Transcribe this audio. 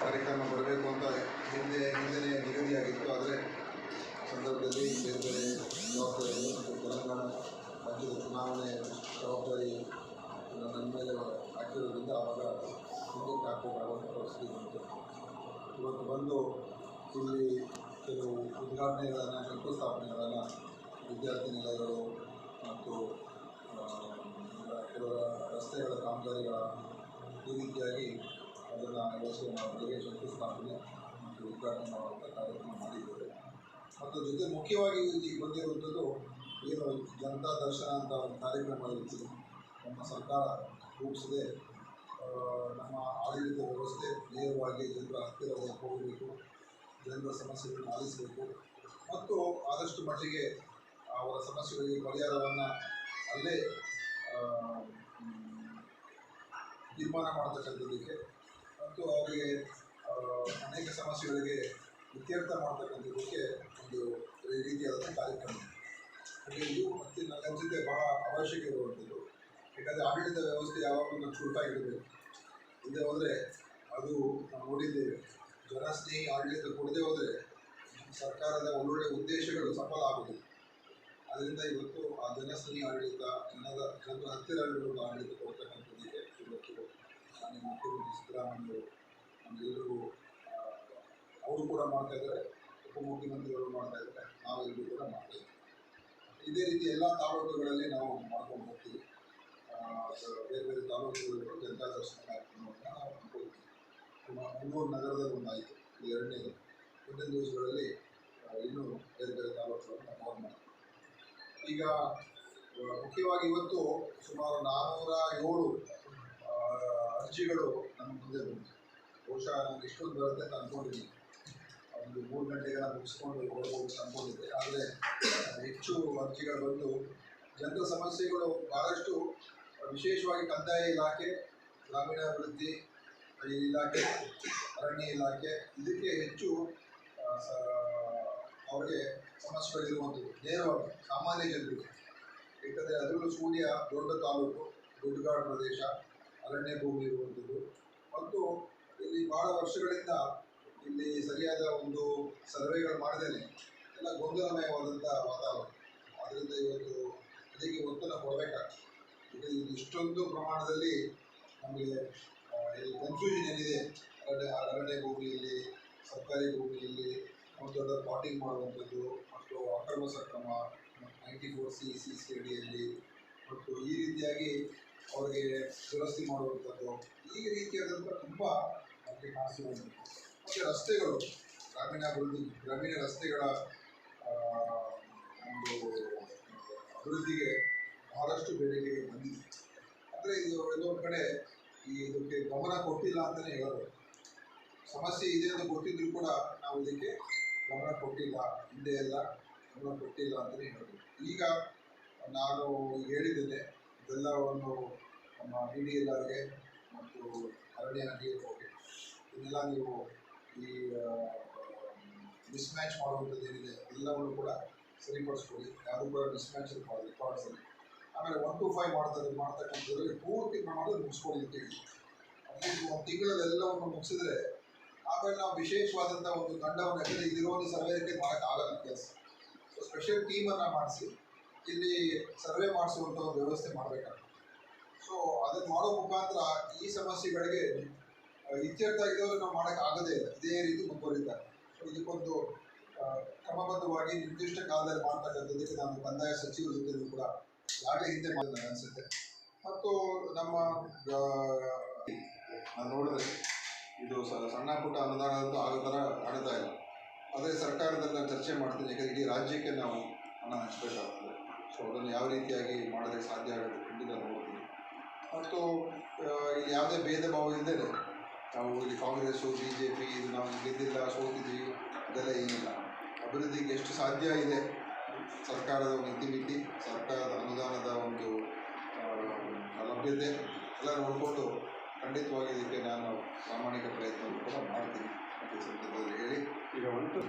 ಕಾರ್ಯಕ್ರಮ ಬರಬೇಕು ಅಂತ ಹಿಂದೆ ಹಿಂದೆ ನಿಗದಿಯಾಗಿತ್ತು. ಆದರೆ ಸಂದರ್ಭದಲ್ಲಿ ಬೇರೆ ಬೇರೆ ಜವಾಬ್ದಾರಿಗಳು ಮತ್ತು ತೆಲಂಗಾಣ ರಾಜ್ಯದ ಚುನಾವಣೆ ಜವಾಬ್ದಾರಿ ನನ್ನ ಮೇಲೆ ಹಾಕಿರೋದ್ರಿಂದ ಆವಾಗ ಹಿಂದೆ ಹಾಕಬೇಕಾಗುವಂಥ ಪರಿಸ್ಥಿತಿ ಬಂತು. ಇವತ್ತು ಬಂದು ಇಲ್ಲಿ ಕೆಲವು ಉದ್ಘಾಟನೆಗಳನ್ನು, ಶಂಕುಸ್ಥಾಪನೆಗಳನ್ನು ವಿದ್ಯಾರ್ಥಿ ನಿಲಯಗಳು ಮತ್ತು ಕೆಲವರ ಕೆಲವು ರಸ್ತೆಗಳ ಕಾಮಗಾರಿಗಳ ಈ ರೀತಿಯಾಗಿ ಅದನ್ನು ವ್ಯವಸ್ಥೆ ಮಾಡೋದಕ್ಕೆ ಶಂಕುಸ್ಥಾಪನೆ ಮತ್ತು ಉದ್ಘಾಟನೆ ಮಾಡುವಂಥ ಕಾರ್ಯಕ್ರಮ ಮಾಡಿದ್ದೇವೆ ಮತ್ತು ಜೊತೆ ಮುಖ್ಯವಾಗಿ ಇಲ್ಲಿ ಬಂದಿರುವಂಥದ್ದು ಏನು ಜನತಾ ದರ್ಶನ ಅಂತ ಒಂದು ಕಾರ್ಯಕ್ರಮ ಇತ್ತು. ನಮ್ಮ ಸರ್ಕಾರ ರೂಪಿಸಿದೆ. ನಮ್ಮ ಆಡಳಿತ ವ್ಯವಸ್ಥೆ ನೇರವಾಗಿ ಜನರ ಹತ್ತಿರ ಹೋಗಬೇಕು, ಜನರ ಸಮಸ್ಯೆಗಳನ್ನು ಆಲಿಸಬೇಕು. ಮತ್ತು ಆದಷ್ಟು ಮಟ್ಟಿಗೆ ಅವರ ಸಮಸ್ಯೆಗಳಿಗೆ ಪರಿಹಾರವನ್ನು ಅಲ್ಲೇ ತೀರ್ಮಾನ ಮಾಡತಕ್ಕಂಥದ್ದಕ್ಕೆ ಮತ್ತು ಅವರಿಗೆ ಅನೇಕ ಸಮಸ್ಯೆಗಳಿಗೆ ಇತ್ಯರ್ಥ ಮಾಡ್ತಕ್ಕಂಥದ್ದಕ್ಕೆ ಒಂದು ರೀತಿಯಾದಂಥ ಕಾರ್ಯಕ್ರಮ. ಹಾಗೆ ಇದು ಮತ್ತೆ ನನ್ನ ಅನಿಸಿಕೆ ಬಹಳ ಅವಶ್ಯಕ ಇರುವಂಥದ್ದು. ಯಾಕಂದರೆ ಆಡಳಿತ ವ್ಯವಸ್ಥೆ ಯಾವಾಗಲೂ ನಾವು ಚುರುಕಾಗಿರಬೇಕು ಇಲ್ಲದೆ ಹೋದರೆ ಅದು ನಾವು ನೋಡಿದ್ದೇವೆ. ಜನಸ್ನೇಹಿ ಆಡಳಿತ ಕೊಡದೆ ಹೋದರೆ ಸರ್ಕಾರದ ಒಳ್ಳೊಳ್ಳೆ ಉದ್ದೇಶಗಳು ಸಫಲ ಆಗುವುದಿಲ್ಲ ಅದರಿಂದ ಇವತ್ತು ಆ ಜನಸ್ನೇಹಿ ಆಡಳಿತ, ಜನರ ಜನರ ಹತ್ತಿರ ಆಡಳಿತ ಇವತ್ತು ಮಾನ್ಯ ಮುಖ್ಯಮಂತ್ರಿ ಸಿದ್ದರಾಮಯ್ಯವರು ನಮಗೆಲ್ಲರಿಗೂ ಅವರು ಕೂಡ ಮಾಡ್ತಾ ಇದ್ದಾರೆ ಉಪಮುಖ್ಯಮಂತ್ರಿಗಳು ಮಾಡ್ತಾ ಇದ್ದಾರೆ ನಾವೆಲ್ಲರೂ ಕೂಡ ಮಾಡ್ತೀವಿ ಇದೇ ರೀತಿ ಎಲ್ಲ ತಾಲೂಕುಗಳಲ್ಲಿ ನಾವು ಮಾಡ್ಕೊಂಡು ಹೋಗ್ತೀವಿ ಬೇರೆ ಬೇರೆ ತಾಲೂಕುಗಳು ಜನತಾ ದರ್ಶನ ಕಾರ್ಯಕ್ರಮವನ್ನು ನಾವು ನಮ್ಮ ಮಂಗಳೂರು ನಗರದಲ್ಲಿ ಒಂದಾಯಿತು ಇದು ಎರಡನೇದು ಮುಂದಿನ ದಿವಸಗಳಲ್ಲಿ ಇನ್ನೂ ಬೇರೆ ಬೇರೆ ತಾಲೂಕುಗಳನ್ನು ಕವರ್ ಮಾಡ್ತೀವಿ ಈಗ ಮುಖ್ಯವಾಗಿ ಇವತ್ತು ಸುಮಾರು ನಾನ್ನೂರ ಏಳು ಅರ್ಜಿಗಳು ನಮ್ಮ ಮುಂದೆ ಬಂತು ಬಹುಶಃ ಎಷ್ಟೊಂದು ಬರುತ್ತೆ ಅಂತ ಅಂದ್ಕೊಂಡಿದ್ದೀನಿ ಒಂದು ಮೂರು ಗಂಟೆಗೆ ಮುಗಿಸ್ಕೊಂಡು ಹೋಗ್ಬೋದು ಅಂತ ಆದರೆ ಹೆಚ್ಚು ಅರ್ಜಿಗಳು ಬಂದು ಜನರ ಸಮಸ್ಯೆಗಳು ಭಾಳಷ್ಟು ವಿಶೇಷವಾಗಿ ಕಂದಾಯ ಇಲಾಖೆ ಗ್ರಾಮೀಣಾಭಿವೃದ್ಧಿ ಇಲಾಖೆ, ಅರಣ್ಯ ಇಲಾಖೆ, ಇದಕ್ಕೆ ಹೆಚ್ಚು ಅವರಿಗೆ ಸಮಸ್ಯೆಗಳಿರುವಂಥದ್ದು ನೇರವಾಗಿ ಸಾಮಾನ್ಯ ಜನರಿಗೆ. ಏಕೆಂದರೆ ಅದರಲ್ಲೂ ಸೂರ್ಯ ದೊಡ್ಡ ತಾಲೂಕು ಗುಡ್ಡಗಾಡು ಪ್ರದೇಶ. ಅರಣ್ಯ ಭೂಮಿ ಇರುವಂಥದ್ದು. ಮತ್ತು ಇಲ್ಲಿ ಭಾಳ ವರ್ಷಗಳಿಂದ ಇಲ್ಲಿ ಸರಿಯಾದ ಒಂದು ಸರ್ವೆಗಳು ಮಾಡದೇನೆ ಎಲ್ಲ ಗೊಂದಲಮಯವಾದಂಥ ವಾತಾವರಣ. ಆದ್ದರಿಂದ ಇವತ್ತು ಅದಕ್ಕೆ ಒತ್ತನ್ನು ಕೊಡಬೇಕಾಗ್ತದೆ. ಇದು ಇಷ್ಟೊಂದು ಪ್ರಮಾಣದಲ್ಲಿ ನಮಗೆ ಇಲ್ಲಿ ಕನ್ಫ್ಯೂಷನ್ ಏನಿದೆ ಅರಣ್ಯ ಅರಣ್ಯ ಭೂಮಿಯಲ್ಲಿ, ಸರ್ಕಾರಿ ಭೂಮಿಯಲ್ಲಿ ಒಂದು ದೊಡ್ಡ ಪಾಟಿಂಗ್ ಮಾಡುವಂಥದ್ದು, ಮತ್ತು ಅಕ್ರಮ ಸಕ್ರಮ ninety four C C C ಅಡಿಯಲ್ಲಿ ಮತ್ತು ಈ ರೀತಿಯಾಗಿ ಅವರಿಗೆ ದುರಸ್ತಿ ಮಾಡುವಂಥದ್ದು, ಈ ರೀತಿಯಾದಂಥ ತುಂಬ ನಮಗೆ ಕಾಣಿಸಿಕೊಂಡು ಮತ್ತು ರಸ್ತೆಗಳು ಗ್ರಾಮೀಣಾಭಿವೃದ್ಧಿ ಗ್ರಾಮೀಣ ರಸ್ತೆಗಳ ಒಂದು ಅಭಿವೃದ್ಧಿಗೆ ಬಹಳಷ್ಟು ಬೇಡಿಕೆಗೆ ಬಂದಿದೆ. ಅಂದರೆ ಇದು ಕೆಲವೊಂದು ಕಡೆ ಈ ಇದಕ್ಕೆ ಗಮನ ಕೊಟ್ಟಿಲ್ಲ ಅಂತಲೇ ಹೇಳೋದು. ಸಮಸ್ಯೆ ಇದೆ ಅಂತ ಗೊತ್ತಿದ್ರು ಕೂಡ ನಾವು ಇದಕ್ಕೆ ಗಮನ ಕೊಟ್ಟಿಲ್ಲ, ಹಿಂದೆ ಎಲ್ಲ ಗಮನ ಕೊಟ್ಟಿಲ್ಲ ಅಂತಲೇ ಹೇಳ್ಬೋದು ಈಗ ನಾನು ಹೇಳಿದ್ದೇನೆ ಇದೆಲ್ಲವನ್ನು ನಮ್ಮ ಡಿ ಡಿ ಎಲ್ಲರಿಗೆ ಮತ್ತು ಅರಣ್ಯ ಹೋಗಿ ಇದನ್ನೆಲ್ಲ ನೀವು ಈ ಮಿಸ್ಮ್ಯಾಚ್ ಮಾಡುವಂಥದ್ದು ಏನಿದೆ, ಎಲ್ಲವನ್ನು ಕೂಡ ಸರಿಪಡಿಸ್ಕೊಳ್ಳಿ. ಯಾರು ಕೂಡ ಮಿಸ್ಮ್ಯಾಚ್ ಮಾಡಿ ರೆಕಾರ್ಡ್ಸಲ್ಲಿ ಆಮೇಲೆ ಒನ್ ಟು ಫೈವ್ ಮಾಡ್ತಾರೆ ಮಾಡ್ತಕ್ಕಂಥದ್ರಲ್ಲಿ ಪೂರ್ತಿ ಪ್ರಮಾಣದಲ್ಲಿ ಮುಗಿಸ್ಕೊಳ್ಳಿ ಅಂತ ಹೇಳಿ. ಒಂದು ತಿಂಗಳಲ್ಲಿ ಎಲ್ಲವನ್ನು ಮುಗಿಸಿದ್ರೆ ಆಮೇಲೆ ನಾವು ವಿಶೇಷವಾದಂಥ ಒಂದು ತಂಡವನ್ನು ಯಾಕಂದರೆ ಒಂದು ಸರ್ವೇಕ್ಕೆ ಮಾಡೋಕ್ಕಾಗಲ್ಲ ಕೆಲಸ. ಸೊ ಸ್ಪೆಷಲ್ ಟೀಮನ್ನು ಮಾಡಿಸಿ ಇಲ್ಲಿ ಸರ್ವೆ ಮಾಡಿಸುವಂಥ ಒಂದು ವ್ಯವಸ್ಥೆ ಮಾಡಬೇಕಾಗ್ತದೆ. ಸೊ ಅದನ್ನು ಮಾಡೋ ಮುಖಾಂತರ ಈ ಸಮಸ್ಯೆಗಳಿಗೆ ಇತ್ಯರ್ಥ ಇದ್ದವರು ನಾವು ಮಾಡೋಕ್ಕಾಗದೇ ಇಲ್ಲ. ಇದೇ ರೀತಿ ಮುಂದುವರಿತಾರೆ ಸೊ ಇದಕ್ಕೊಂದು ಕ್ರಮಬದ್ಧವಾಗಿ ನಿರ್ದಿಷ್ಟ ಕಾಲದಲ್ಲಿ ಮಾಡ್ತಕ್ಕಂಥದ್ದಕ್ಕೆ ನಾನು ಕಂದಾಯ ಸಚಿವರ ಜೊತೆಲೂ ಕೂಡ ಯಾಕೆ ಹಿಂದೆ ಮಾಡಿದ ಅನಿಸುತ್ತೆ. ಮತ್ತು ನಮ್ಮ ನಾನು ನೋಡಿದ್ರೆ ಇದು ಸಣ್ಣ ಪುಟ್ಟ ಅನುದಾನದಂತೂ ಆಗೋ ಥರ ಕಾಣ್ತಾ ಇಲ್ಲ. ಆದರೆ ಸರ್ಕಾರದಲ್ಲಿ ನಾನು ಚರ್ಚೆ ಮಾಡ್ತೀನಿ, ಯಾಕಂದರೆ ಇಡೀ ರಾಜ್ಯಕ್ಕೆ ನಾವು ಹಣ ಹಂಚಬೇಕಾಗ್ತದೆ. ಸೊ ಅದನ್ನು ಯಾವ ರೀತಿಯಾಗಿ ಮಾಡೋದಕ್ಕೆ ಸಾಧ್ಯ ಆಗುತ್ತೆ ಖಂಡಿತ ನೋಡ್ತೀನಿ. ಮತ್ತು ಇಲ್ಲಿ ಯಾವುದೇ ಭೇದ ಭಾವ ಇಲ್ಲದೆ ನಾವು ಇಲ್ಲಿ ಕಾಂಗ್ರೆಸ್ಸು ಬಿ ಜೆ ಪಿ ಇದು ನಾವು ಗೆದ್ದಿಲ್ಲ, ಸೋತಿದ್ವಿ ಅದೆಲ್ಲ ಏನಿಲ್ಲ. ಅಭಿವೃದ್ಧಿಗೆ ಎಷ್ಟು ಸಾಧ್ಯ ಇದೆ? ಸರ್ಕಾರದ ಒಂದು ಇತಿಮಿತಿ, ಸರ್ಕಾರದ ಅನುದಾನದ ಒಂದು ಲಭ್ಯತೆ ಎಲ್ಲ ನೋಡಿಕೊಂಡು ಖಂಡಿತವಾಗಿ ಇದಕ್ಕೆ ನಾನು ಪ್ರಾಮಾಣಿಕ ಪ್ರಯತ್ನವನ್ನು ಕೂಡ ಮಾಡ್ತೀನಿ. ಸಂದರ್ಭದಲ್ಲಿ ಹೇಳಿ. ಈಗ ಒನ್ ಟು